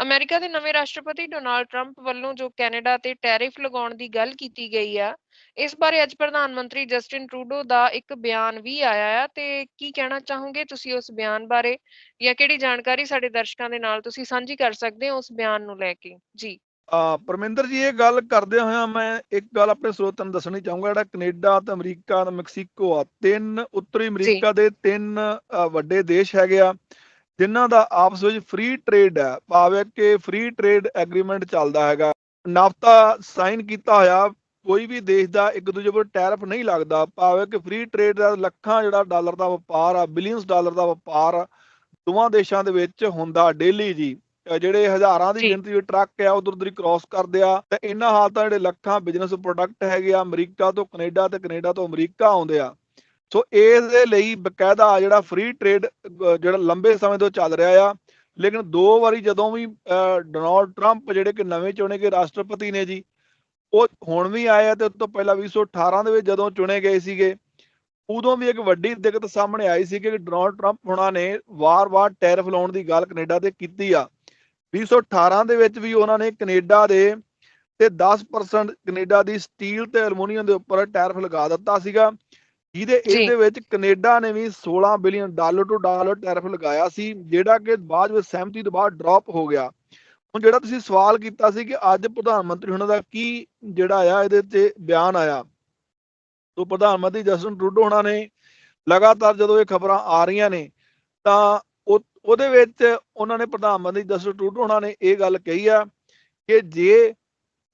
America ਦੇ ਨਵੇਂ ਰਾਸ਼ਟਰਪਤੀ ਡੋਨਾਲਡ ਟਰੰਪ ਵੱਲੋਂ ਜੋ ਕੈਨੇਡਾ ਤੇ ਟੈਰਿਫ ਲਗਾਉਣ ਦੀ ਗੱਲ ਕੀਤੀ ਗਈ ਆ ਇਸ ਬਾਰੇ ਅੱਜ ਪ੍ਰਧਾਨ ਮੰਤਰੀ ਜਸਟਿਨ ਟਰੂਡੋ ਦਾ ਇੱਕ ਬਿਆਨ ਵੀ ਆਇਆ ਆ ਤੇ ਕੀ ਕਹਿਣਾ ਚਾਹੋਗੇ ਤੁਸੀਂ ਉਸ ਬਿਆਨ ਬਾਰੇ? ਜਾਂ ਕਿਹੜੀ ਜਾਣਕਾਰੀ ਸਾਡੇ ਦਰਸ਼ਕਾਂ ਦੇ ਨਾਲ ਤੁਸੀਂ ਸਾਂਝੀ ਕਰ ਸਕਦੇ ਹੋ ਉਸ ਬਿਆਨ ਨੂੰ ਲੈ ਕੇ? ਜੀ। ਆ ਪਰਮਿੰਦਰ ਜੀ ਇਹ ਗੱਲ ਕਰਦੇ ਹੋਇਆ ਮੈਂ ਇੱਕ ਗੱਲ ਆਪਣੇ ਸਰੋਤਿਆਂ ਨੂੰ ਦੱਸਣੀ ਚਾਹੂੰਗਾ ਜਿਹੜਾ ਕੈਨੇਡਾ ਤੇ ਅਮਰੀਕਾ ਤੇ ਮੈਕਸੀਕੋ ਆ ਤਿੰਨ ਉੱਤਰੀ ਅਮਰੀਕਾ ਦੇ ਤਿੰਨ ਵੱਡੇ ਦੇਸ਼ ਹੈਗੇ ਆ। ਜਿਨ੍ਹਾਂ ਦਾ ਆਪਸ ਵਿੱਚ ਫ੍ਰੀ ਟ੍ਰੇਡ ਹੈ ਭਾਵੇਂ ਕਿ ਫ੍ਰੀ ਟ੍ਰੇਡ ਐਗਰੀਮੈਂਟ ਚੱਲਦਾ ਹੈਗਾ ਨਾਫਤਾ ਸਾਈਨ ਕੀਤਾ ਹੋਇਆ ਕੋਈ ਵੀ ਦੇਸ਼ ਦਾ ਇੱਕ ਦੂਜੇ ਉੱਪਰ ਟੈਰਿਫ ਨਹੀਂ ਲੱਗਦਾ ਭਾਵੇਂ ਕਿ ਫ੍ਰੀ ਟ੍ਰੇਡ ਦਾ ਲੱਖਾਂ ਜਿਹੜਾ ਡਾਲਰ ਦਾ ਵਪਾਰ ਆ ਬਿਲੀਅਨਸ ਡਾਲਰ ਦਾ ਵਪਾਰ ਦੋਵਾਂ ਦੇਸ਼ਾਂ ਦੇ ਵਿੱਚ ਹੁੰਦਾ ਡੇਲੀ ਜੀ ਜਿਹੜੇ ਹਜ਼ਾਰਾਂ ਦੀ। ਗਿਣਤੀ ਵਿੱਚ ਟਰੱਕ ਆ ਉਧਰ ਉਧਰ ਕ੍ਰਾਸ ਕਰਦੇ ਆ ਤੇ ਇਹਨਾਂ ਹਾਲਤਾਂ ਜਿਹੜੇ ਲੱਖਾਂ ਬਿਜ਼ਨਸ ਪ੍ਰੋਡਕਟ ਹੈਗੇ ਆ ਅਮਰੀਕਾ ਤੋਂ ਕੈਨੇਡਾ ਤੇ ਕੈਨੇਡਾ ਤੋਂ ਅਮਰੀਕਾ ਆਉਂਦੇ ਆ ਸੋ ਇਸ ਦੇ ਲਈ ਬਕਾਇਦਾ ਜਿਹੜਾ ਫ੍ਰੀ ਟ੍ਰੇਡ ਜਿਹੜਾ ਲੰਬੇ ਸਮੇਂ ਤੋਂ ਚੱਲ ਰਿਹਾ ਆ, ਲੇਕਿਨ ਦੋ ਵਾਰੀ ਜਦੋਂ ਵੀ ਡੋਨਾਲਡ ਟਰੰਪ ਜਿਹੜੇ ਕਿ ਨਵੇਂ ਚੁਣੇ ਗਏ ਰਾਸ਼ਟਰਪਤੀ ਨੇ ਜੀ, ਉਹ ਹੁਣ ਵੀ ਆਏ ਆ ਤੇ ਉਸ ਤੋਂ ਪਹਿਲਾਂ 2018 ਦੇ ਵਿੱਚ ਜਦੋਂ ਚੁਣੇ ਗਏ ਸੀਗੇ, ਉਦੋਂ ਵੀ ਇੱਕ ਵੱਡੀ ਦਿੱਕਤ ਸਾਹਮਣੇ ਆਈ ਸੀ ਕਿ ਡੋਨਾਲਡ ਟਰੰਪ ਹੁਣਾਂ ਨੇ ਵਾਰ-ਵਾਰ ਟੈਰਿਫ ਲਾਉਣ ਦੀ ਗੱਲ ਕੈਨੇਡਾ ਤੇ ਕੀਤੀ ਆ। 2018 ਦੇ ਵਿੱਚ ਵੀ ਉਹਨਾਂ ਨੇ ਕੈਨੇਡਾ ਦੇ ਤੇ 10% ਕੈਨੇਡਾ ਦੀ ਸਟੀਲ ਤੇ ਐਲੂਮੀਨੀਅਮ ਦੇ ਉੱਪਰ ਟੈਰਿਫ ਲਗਾ ਦਿੱਤਾ ਸੀਗਾ। ਜਿਹਦੇ। ਇਹਦੇ ਵਿੱਚ ਕੈਨੇਡਾ ਨੇ ਵੀ 16 billion dollar to dollar tariff ਲਗਾਇਆ ਸੀ ਜਿਹੜਾ ਕਿ ਬਾਅਦ ਵਿੱਚ ਸਹਿਮਤੀ ਤੋਂ ਬਾਅਦ ਡ੍ਰੌਪ ਹੋ ਗਿਆ ਹੁਣ ਜਿਹੜਾ ਤੁਸੀਂ ਸਵਾਲ ਕੀਤਾ ਸੀ ਕਿ ਅੱਜ ਪ੍ਰਧਾਨ ਮੰਤਰੀ ਉਹਨਾਂ ਦਾ ਕੀ ਜਿਹੜਾ ਆ ਇਹਦੇ ਤੇ ਬਿਆਨ ਆਇਆ ਤੋਂ ਪ੍ਰਧਾਨ ਮੰਤਰੀ ਜਸਟਿਨ ਟਰੂਡੋ ਉਹਨਾਂ ਨੇ ਲਗਾਤਾਰ ਜਦੋਂ ਇਹ ਖਬਰਾਂ ਆ ਰਹੀਆਂ ਨੇ ਤਾਂ ਉਹ ਉਹਦੇ ਵਿੱਚ ਉਹਨਾਂ ਨੇ ਪ੍ਰਧਾਨ ਮੰਤਰੀ ਜਸਟਿਨ ਟਰੂਡੋ ਉਹਨਾਂ ਨੇ ਇਹ ਗੱਲ ਕਹੀ ਆ ਕਿ ਜੇ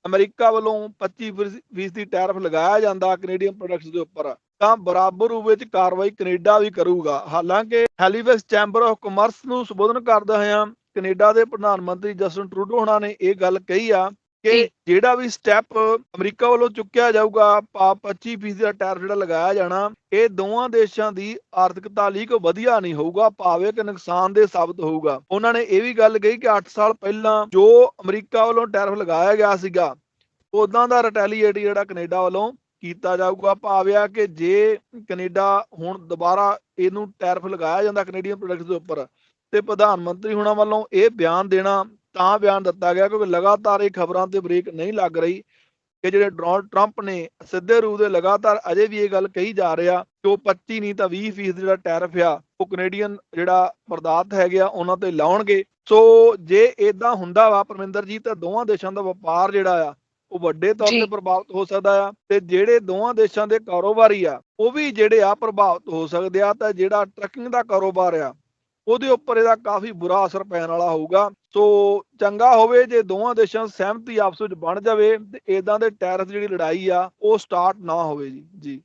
ਅਮਰੀਕਾ ਵੱਲੋਂ 25% ਦੀ ਟੈਰਿਫ ਲਗਾਇਆ ਜਾਂਦਾ ਕੈਨੇਡੀਅਨ ਪ੍ਰੋਡਕਟਸ ਦੇ ਉੱਪਰ ਤਾਂ ਬਰਾਬਰ ਰੂਪ ਵਿੱਚ ਕਾਰਵਾਈ ਕੈਨੇਡਾ ਵੀ ਕਰੂਗਾ ਹਾਲਾਂਕਿ ਹੈਲੀਫੈਕਸ ਚੈਂਬਰ ਆਫ ਕਮਰਸ ਨੂੰ ਸੰਬੋਧਨ ਕਰਦੇ ਹੋਇਆਂ ਕੈਨੇਡਾ ਦੇ ਪ੍ਰਧਾਨ ਮੰਤਰੀ ਜਸਟਿਨ ਟਰੂਡੋ ਉਹਨਾਂ ਨੇ ਇਹ ਗੱਲ ਕਹੀ ਆ ਕਿ। ਜਿਹੜਾ ਵੀ ਸਟੈਪ ਅਮਰੀਕਾ ਵੱਲੋਂ ਚੁੱਕਿਆ ਜਾਊਗਾ ਪਾ 25% ਦਾ ਟੈਰਿਫ ਜਿਹੜਾ ਲਗਾਇਆ ਜਾਣਾ ਇਹ ਦੋਵਾਂ ਦੇਸ਼ਾਂ ਦੀ ਆਰਥਿਕਤਾ ਲਈ ਕੋਈ ਵਧੀਆ ਨਹੀਂ ਹੋਊਗਾ ਭਾਵੇਂ ਕਿ ਨੁਕਸਾਨਦੇਹ ਸਾਬਤ ਹੋਊਗਾ ਉਹਨਾਂ ਨੇ ਇਹ ਵੀ ਗੱਲ ਕਹੀ ਕਿ 8 ਸਾਲ ਪਹਿਲਾਂ ਜੋ ਅਮਰੀਕਾ ਵੱਲੋਂ ਟੈਰਿਫ ਲਗਾਇਆ ਗਿਆ ਸੀਗਾ ਉਦਾਂ ਦਾ ਰਿਟੈਲੀਏਟ ਜਿਹੜਾ ਕੈਨੇਡਾ ਵੱਲੋਂ ਕੀਤਾ ਜਾਊਗਾ। ਭਾਵਿਆ ਕਿ ਜੇ ਕੈਨੇਡਾ ਹੁਣ ਦੁਬਾਰਾ ਇਹਨੂੰ ਟੈਰਿਫ ਲਗਾਇਆ ਜਾਂਦਾ ਕੈਨੇਡੀਅਨ ਪ੍ਰੋਡਕਟਸ ਦੇ ਉੱਪਰ, ਤੇ ਪ੍ਰਧਾਨ ਮੰਤਰੀ ਹੁਣਾਂ ਵੱਲੋਂ ਇਹ ਬਿਆਨ ਦੇਣਾ ਤਾਂ ਬਿਆਨ ਦਿੱਤਾ ਗਿਆ ਕਿਉਂਕਿ ਲਗਾਤਾਰ ਇਹ ਖਬਰਾਂ ਤੇ ਬ੍ਰੇਕ ਨਹੀਂ ਲੱਗ ਰਹੀ ਕਿ ਜਿਹੜੇ ਡੋਨਾਲਡ ਟਰੰਪ ਨੇ ਸਿੱਧੇ ਰੂਪ ਦੇ ਲਗਾਤਾਰ ਅਜੇ ਵੀ ਇਹ ਗੱਲ ਕਹੀ ਜਾ ਰਿਹਾ ਕਿ ਉਹ 25 ਨਹੀਂ ਤਾਂ 20% ਜਿਹੜਾ ਟੈਰਿਫ ਆ, ਉਹ ਕੈਨੇਡੀਅਨ ਜਿਹੜਾ ਪਦਾਰਥ ਹੈਗੇ ਆ ਉਹਨਾਂ ਤੇ ਲਾਉਣਗੇ। ਸੋ ਜੇ ਇਦਾਂ ਹੁੰਦਾ ਵਾ ਪਰਮਿੰਦਰ ਜੀ, ਤਾਂ ਦੋਵਾਂ ਦੇਸ਼ਾਂ ਦਾ ਵਪਾਰ ਜਿਹੜਾ ਆ ਉਹ ਵੱਡੇ ਤੌਰ। ਤੇ ਪ੍ਰਭਾਵਿਤ ਹੋ ਸਕਦਾ ਆ ਤੇ ਜਿਹੜੇ ਦੋਵਾਂ ਦੇਸ਼ਾਂ ਦੇ ਕਾਰੋਬਾਰੀ ਆ ਉਹ ਵੀ ਜਿਹੜੇ ਆ ਪ੍ਰਭਾਵਿਤ ਹੋ ਸਕਦੇ ਆ ਤਾਂ ਜਿਹੜਾ ਟਰੱਕਿੰਗ ਦਾ ਕਾਰੋਬਾਰ ਆ ਉਹਦੇ ਉੱਪਰ ਇਹਦਾ ਕਾਫੀ ਬੁਰਾ ਅਸਰ ਪੈਣ ਵਾਲਾ ਹੋਊਗਾ। ਸੋ ਚੰਗਾ ਹੋਵੇ ਜੇ ਦੋਵਾਂ ਦੇਸ਼ਾਂ ਸਹਿਮਤੀ ਆਪਸ ਵਿੱਚ ਬਣ ਜਾਵੇ ਤੇ ਇਦਾਂ ਦੇ ਟੈਰਿਫ ਜਿਹੜੀ ਲੜਾਈ ਆ ਉਹ ਸਟਾਰਟ ਨਾ ਹੋਵੇ ਜੀ। ਜੀ।